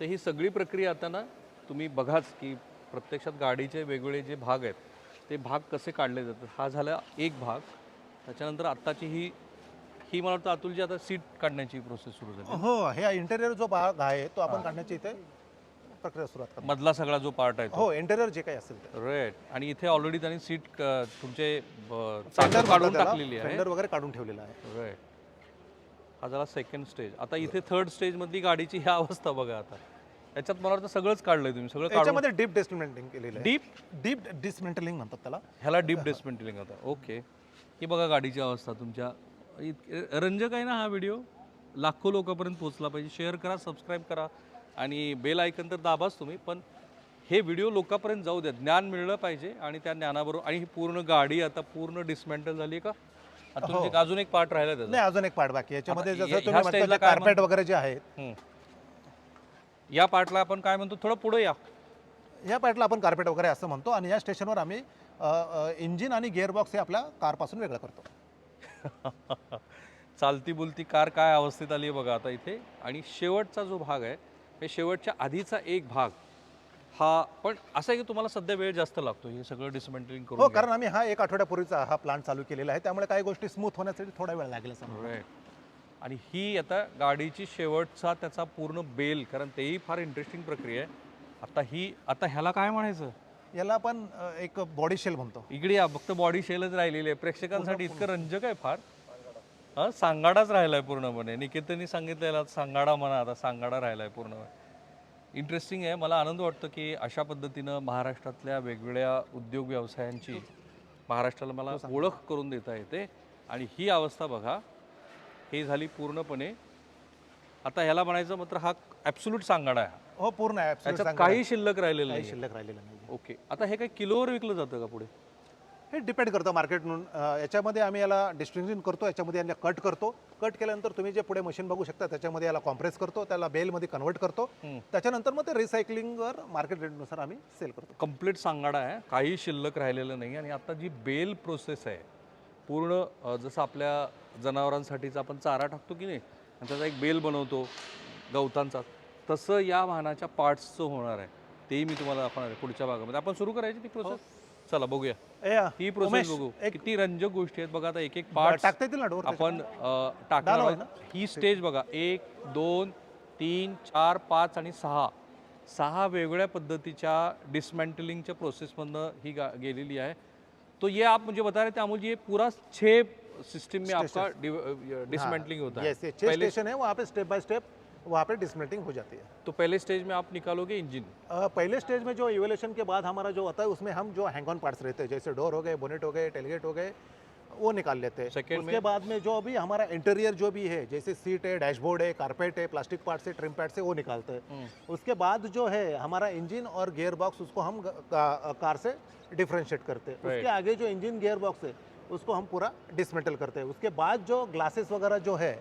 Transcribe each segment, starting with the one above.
तर ही सगळी प्रक्रिया आता ना तुम्ही बघाच की प्रत्यक्षात गाडीचे वेगवेगळे जे भाग आहेत ते भाग कसे काढले जातात? हा झाला एक भाग. त्याच्यानंतर आत्ताची ही ही मला वाटतं अतुलजी आता सीट काढण्याची प्रोसेस सुरू झाली. हो हे इंटेरियर जो भाग आहे तो आपण काढण्याची इथे प्रक्रिया सुरुवात करतो. मधला सगळा जो पार्ट आहे हो इंटेरियर जे काही असेल ते. राईट आणि इथे ऑलरेडी त्यांनी सीट तुमचे ब- चाकं काढून टाकलेली आहे. फेंडर वगैरे काढून ठेवलेला आहे. राईट हा झाला सेकंड स्टेज आता इथे थर्ड स्टेज मधली गाडीची ही अवस्था बघा आता. याच्यात मला वाटतं सगळंच काढलंय तुम्ही सगळं काढून याच्यामध्ये डीप डिस्मेंटलिंग केलेलं आहे. डीप डीप डिसमेंटलिंग म्हणतात त्याला. ह्याला डीप डिस्मेंटलिंग होता ओके ही बघा गाडीची अवस्था तुमच्या. रंजक आहे ना हा व्हिडिओ लाखो लोकांपर्यंत पोहोचला पाहिजे. शेअर करा सबस्क्राईब करा आणि बेल ऐकन तर दाबाच तुम्ही पण हे व्हिडिओ लोकांपर्यंत जाऊ द्या. ज्ञान मिळलं पाहिजे आणि त्या ज्ञानाबरोबर आणि ही पूर्ण गाडी आता पूर्ण डिसमेंटल झाली आहे का? आता तुमचे एक- अजून एक पार्ट राहिला त्याचा नाही अजून एक पार्ट बाकी आहे. याच्यामध्ये आता जसं ह्या- तुम्ही ह्या stage ला म्हणता काय कार्पेट वगैरे जे आहेत हम्म. या पार्टला आपण काय म्हणतो? थोडं पुढे या. या पार्टला आपण कार्पेट वगैरे असं म्हणतो आणि या स्टेशनवर आम्ही इंजिन आणि गिअरबॉक्स हे आपल्या कारपासून वेगळं करतो. चालती बुलती कार काय अवस्थेत आली आहे बघा आता इथे. आणि शेवटचा जो भाग आहे हे शेवटच्या आधीचा एक भाग. हा पण असं आहे की तुम्हाला सध्या वेळ जास्त लागतो हे सगळं डिसमेंटलिंग हो करून कारण आम्ही हा एक आठवड्यापूर्वीचा हा प्लांट चालू केलेला आहे. त्यामुळे काही गोष्टी स्मूथ होण्यासाठी थोडा वेळ लागेल. Right. आणि ही आता गाडीची शेवटचा त्याचा पूर्ण बेल कारण तेही फार इंटरेस्टिंग प्रक्रिया आहे. आता ही आता ह्याला काय म्हणायचं? याला आपण एक बॉडी शेल म्हणतो. इकडे या फक्त बॉडी शेलच राहिलेली आहे. प्रेक्षकांसाठी इतकं रंजक आहे फार. हा सांगाडाच राहिलाय पूर्णपणे. निकेतनी सांगितलं याला सांगाडा म्हणा आता सांगाडा राहिलाय पूर्णपणे. इंटरेस्टिंग आहे. मला आनंद वाटतो की अशा पद्धतीनं महाराष्ट्रातल्या वेगवेगळ्या उद्योग व्यवसायांची महाराष्ट्राला मला ओळख करून देता येते. आणि ही अवस्था बघा. ही झाली पूर्णपणे. आता ह्याला म्हणायचं मात्र हा ॲब्सोल्यूट सांगाडा आहे. हो पूर्ण आहे. त्याच्यात. काही शिल्लक राहिलेलं नाही शिल्लक राहिलेलं नाही ओके. आता हे काही किलोवर विकलं जातं का पुढे? हे डिपेंड करतं मार्केटकडून याच्यामध्ये आम्ही याला डिस्ट्रिब्युशन करतो याच्यामध्ये याला कट करतो. कट केल्यानंतर तुम्ही जे पुढे मशीन बघू शकता त्याच्यामध्ये याला कॉम्प्रेस करतो त्याला बेलमध्ये कन्वर्ट करतो. त्याच्यानंतर मग ते रिसायकलिंगवर मार्केट रेटनुसार आम्ही सेल करतो. कंप्लीट सांगाडा आहे. काही शिल्लक राहिलेलं नाही आणि आता जी बेल प्रोसेस आहे पूर्ण जसं आपल्या जनावरांसाठीचा आपण चारा टाकतो की नाही आणि त्याचा एक बेल बनवतो गवतांचा तसं या वाहनाच्या पार्ट्सचं होणार आहे. तेही मी तुम्हाला दाखवणार आहे पुढच्या भागामध्ये. आपण सुरू करायची ती प्रोसेस चला बघूया. या. ही प्रोसेस उमेश, बघू. एक किती रंजक गोष्टी आहेत बघा आता एक एक पार्ट टाकता येतील ना डोर आपण अ, टाकणार आहोत. ही स्टेज बघा. एक दोन तीन चार पाच आणि सहा. सहा वेगवेगळ्या पद्धतीच्या डिसमेंटलिंगच्या प्रोसेसमधनं ही गा गेलेली आहे. तो ये आप मुझे बता रहे थे अमूल जी ये पूरा छः सिस्टम में आपका डिसमेंटलिंग होता है. यस ये छह स्टेशन है वहाँ पे स्टेप बाय स्टेप वहाँ पे डिसमेल्टिंग हो जाती है। तो पहले स्टेज में आप निकालोगे इंजन पहले स्टेज में जो इवोल्यूशन के बाद हमारा जो होता है उसमें हम जो हैंग ऑन पार्ट्स रहते हैं जैसे डोर हो गए बोनेट हो गए टेलगेट हो गए वो निकाल लेते हैं। Second उसके बाद में जो भी हमारा इंटीरियर जो भी है जैसे सीट है डैशबोर्ड है कारपेट है प्लास्टिक पार्ट है ट्रिम पार्ट्स से वो निकालते हैं। उसके बाद जो है हमारा इंजन और गियर बॉक्स उसको हम कार से डिफ्रेंशिएट करते हैं। उसके आगे जो इंजन गियर बॉक्स है उसको हम पूरा डिसमेंटल करते हैं। उसके बाद जो ग्लासेस वगैरह जो है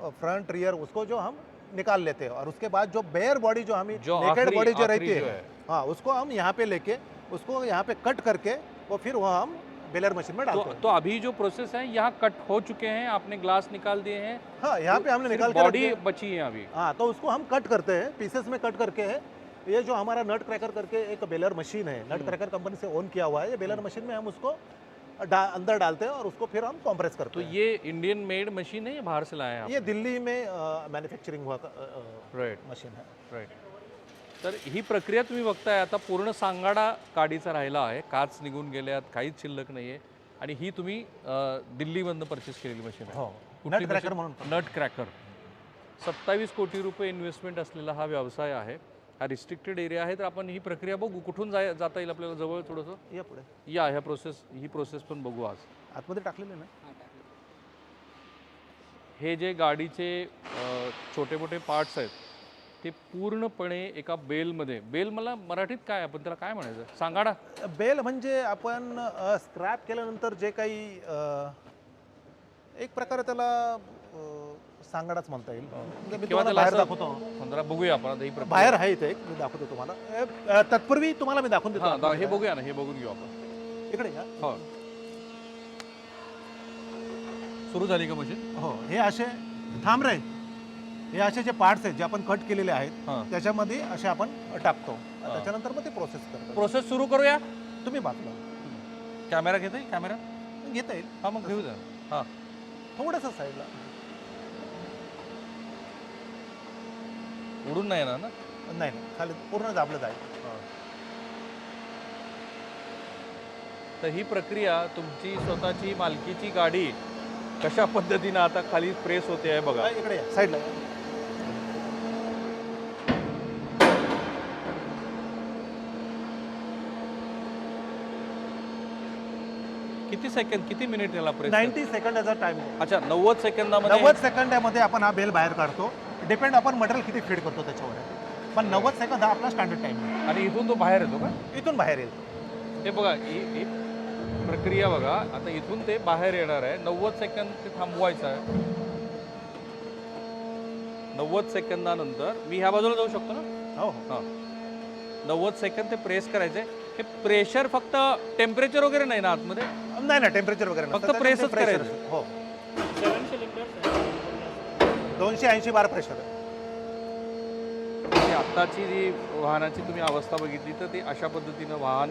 फ्रंट रियर उसको जो हम निकाल लेते हैं। और उसके बाद जो बेयर बॉडी जो हमें नेकेड बॉडी जो रहती है। है। हाँ उसको हम यहाँ पे लेके उसको यहाँ पे कट करके वो फिर वो हम बेलर मशीन में डालते तो हैं। तो अभी जो प्रोसेस है यहाँ कट हो चुके हैं आपने ग्लास निकाल दिए हैं। हाँ यहाँ पे हमने निकाल बॉडी। बची है अभी। हाँ तो उसको हम कट करते हैं पीसेस में कट करके है। ये जो हमारा नट क्रैकर करके एक बेलर मशीन है हम्म। नट क्रैकर कंपनी से ओन किया हुआ है। ये बेलर मशीन में हम उसको डा, अंदर डालते हैं और उसको फिर हम कॉम्प्रेस करते तो हैं। ये इंडियन मेड मशीन है या बाहर से लाए हैं आप? ये दिल्ली में मैन्युफैक्चरिंग हुआ राइट मशीन है। राईट तर ही प्रक्रिया तुम्ही बघताय आता पूर्ण सांगाडा गाडीचा राहिला आहे काच निघून गेल्यात काहीच शिल्लक नाही आहे आणि ही तुम्ही दिल्लीमधनं परचेस केलेली मशीन आहे. हो. Nut cracker? म्हणून नट क्रॅकर सत्तावीस कोटी रुपये इन्व्हेस्टमेंट असलेला हा व्यवसाय आहे. हा रिस्ट्रिक्टेड एरिया आहे तर आपण ही प्रक्रिया बघू. कुठून जाय जाता येईल आपल्याला? जवळ थोडंसं? या पुढे. या ह्या प्रोसेस ही प्रोसेस पण बघू आज. आतमध्ये टाकलेले ना? हे जे गाडीचे अ, छोटे मोठे पार्ट्स आहेत ते पूर्णपणे एका बेलमध्ये. बेल मला मराठीत काय? आपण त्याला काय म्हणायचं? सांगाडा बेल म्हणजे आपण स्क्रॅप केल्यानंतर जे काही अ, एक प्रकारे त्याला सांगाडाच म्हणता येईल. म्हणजे मी किंवा तुम्हाला त्याला बाहेर असं दाखवतो. जरा बघूया आपण आता ही प्रक्रिया. बाहेर आहे इथे एक मी दाखवतो तुम्हाला. अ, अ, तत्पूर्वी तुम्हाला मी दाखवून हा देतो दा- हे बघूया ना हे बघून घेऊ आपण. इकडे या. हो. सुरू झाली का मशीन? हो हे असे थांब रे. हे असे जे पार्ट्स आहेत जे आपण कट केलेले आहेत हां. त्याच्यामध्ये असे आपण टाकतो. त्याच्यानंतर मग ते प्रोसेस करतो. प्रोसेस सुरू करूया? तुम्ही बाजूला कॅमेरा घेतोय? कॅमेरा? घेता येईल. हा मग घेऊ द्या हा. थोडंसं साईडला उडून नाही येणार ना? नाही नाही. खाली पूर्ण दाबलं जाईल. तर ही प्रक्रिया तुमची स्वतःची मालकीची गाडी कशा पद्धतीनं आता खाली प्रेस होते आहे बघा. इकडे या. साईडला या. किती सेकंद किती मिनिट याला प्रेस 90 सेकंदाचा टाइम अच्छा नव्वद सेकंदामध्ये नव्वद सेकंदामध्ये आपण हा बेल बाहेर काढतो. डिपेंड आपण मटेरियल किती फीड करतो त्याच्यावर. आहे. पण नव्वद सेकंद हा आपला स्टँडर्ड टाइम आहे. आणि इथून तो बाहेर येतो का? इथून बाहेर येईल. तो. हे बघा ही ही प्रक्रिया बघा. आता इथून ते बाहेर येणार आहे. नव्वद सेकंद ते थांबवायचं आहे. नव्वद सेकंदानंतर मी ह्या बाजूला जाऊ शकतो ना? हो हो. हां. नव्वद सेकंद ते प्रेस करायचे हे प्रेशर फक्त टेम्परेचर वगैरे नाही ना आतमध्ये? नाही ना टेम्परेचर वगैरे फक्त pressure करायचं. असतं. हो दोनशे ऐंशी बार प्रेशर आहे आत्ताची जी वाहनाची तुम्ही अवस्था बघितली तर ते अशा पद्धतीनं वाहन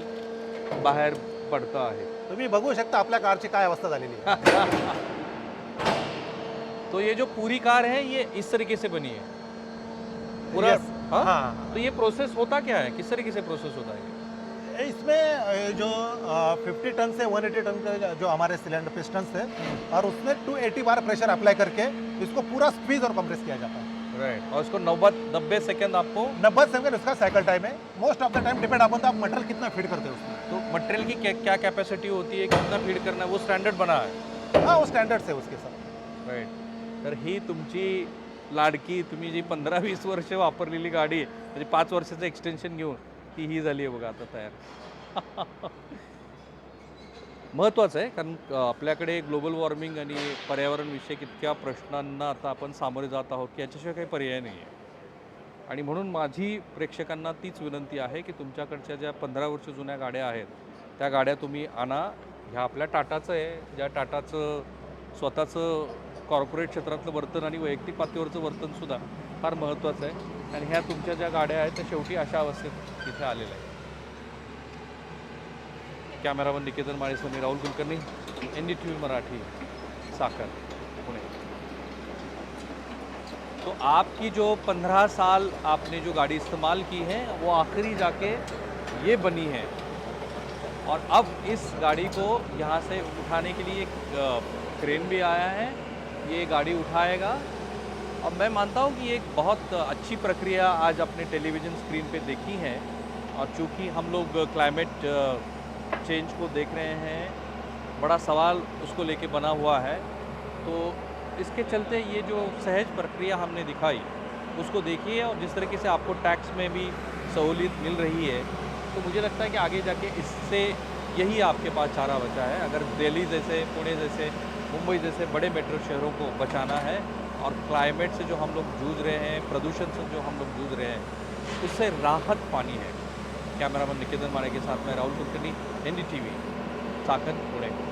बाहेर पडतं आहे. तुम्ही बघू शकता आपल्या कारची काय अवस्था झालेली तो ये जो पूरी कार है ये इस तरीके से बनी है. पूरा Yes. हाँ? हाँ तो ये प्रोसेस होता क्या है? किस तरीके से प्रोसेस होता है? इसमें जो फिफ्टी टन से 180 टन के जो हमारे सिलेंडर पिस्टन थे और उसमें 280 बार प्रेशर अप्लाई करके इसको पूरा स्क्वीज और कंप्रेस किया जाता है। राइट और इसको नब्बे नब्बे सेकंड आपको नब्बे सेकंड इसका साइकिल टाइम है। Most of the time depend अपन आप मटेरियल कितना फ़ीड करते हो उसमें। तो मटेरियल की क्या क्या कैपेसिटी होती है कितना फ़ीड करना है वो स्टैंडर्ड बना है। हाँ वो स्टैंडर्ड है उसके साथ। राईट तर ही तुमची लाडकी तुम्ही जी पंधरा वीस वर्ष वापरलेली गाडी म्हणजे पाच वर्षाचं एक्सटेन्शन घेऊन ती ही झाली आहे बघा आता तयार. महत्त्वाचं आहे कारण आपल्याकडे ग्लोबल वॉर्मिंग आणि पर्यावरणविषयक इतक्या प्रश्नांना आता आपण सामोरे जात आहोत की याच्याशिवाय काही पर्याय नाही आहे. आणि म्हणून माझी प्रेक्षकांना तीच विनंती आहे की तुमच्याकडच्या ज्या पंधरा वर्ष जुन्या गाड्या आहेत त्या गाड्या तुम्ही आणा. ह्या आपल्या टाटाचं आहे ज्या टाटाचं स्वतःचं कॉर्पोरेट क्षेत्रातलं वर्तन आणि वैयक्तिक पातळीवरचं वर्तनसुद्धा फार महत्त्वाचं आहे. आणि ह्या तुमच्या ज्या गाड्या आहेत, त्या शेवटी अशा अवस्थेत इथे आलेल्या आहेत. कॅमेरामन निकेतन माळेसह मी Rahul Kulkarni, N D T V Marathi साकर पुणे. तो आपकी जो पंद्रह साल आपने जो गाड़ी इस्तेमाल की है, वो आखिरी जाके ये बनी है। और अब इस गाड़ी को यहाँ से उठाने के लिए एक क्रेन भी आया है। ये गाड़ी उठाएगा। और मैं मानता हूँ कि एक बहुत अच्छी प्रक्रिया आज अपने टेलीविज़न स्क्रीन पे देखी है और चूँकि हम लोग क्लाइमेट चेंज को देख रहे हैं, बड़ा सवाल उसको लेके बना हुआ है। तो इसके चलते ये जो सहज प्रक्रिया हमने दिखाई, उसको देखिए और जिस तरीके से आपको टैक्स में भी सहूलियत मिल रही है तो मुझे लगता है कि आगे जाके इससे यही आपके पास चारा बचा है। अगर दिल्ली जैसे, पुणे जैसे, मुंबई जैसे बड़े मेट्रो शहरों को बचाना है और क्लाइमेट से जो हम लोग जूझ रहे हैं, प्रदूषण से जो हम लोग जूझ रहे हैं, उससे राहत पानी है। कैमरामैन निकेतन माने के साथ में Rahul Kulkarni N D T V साकन, Pune.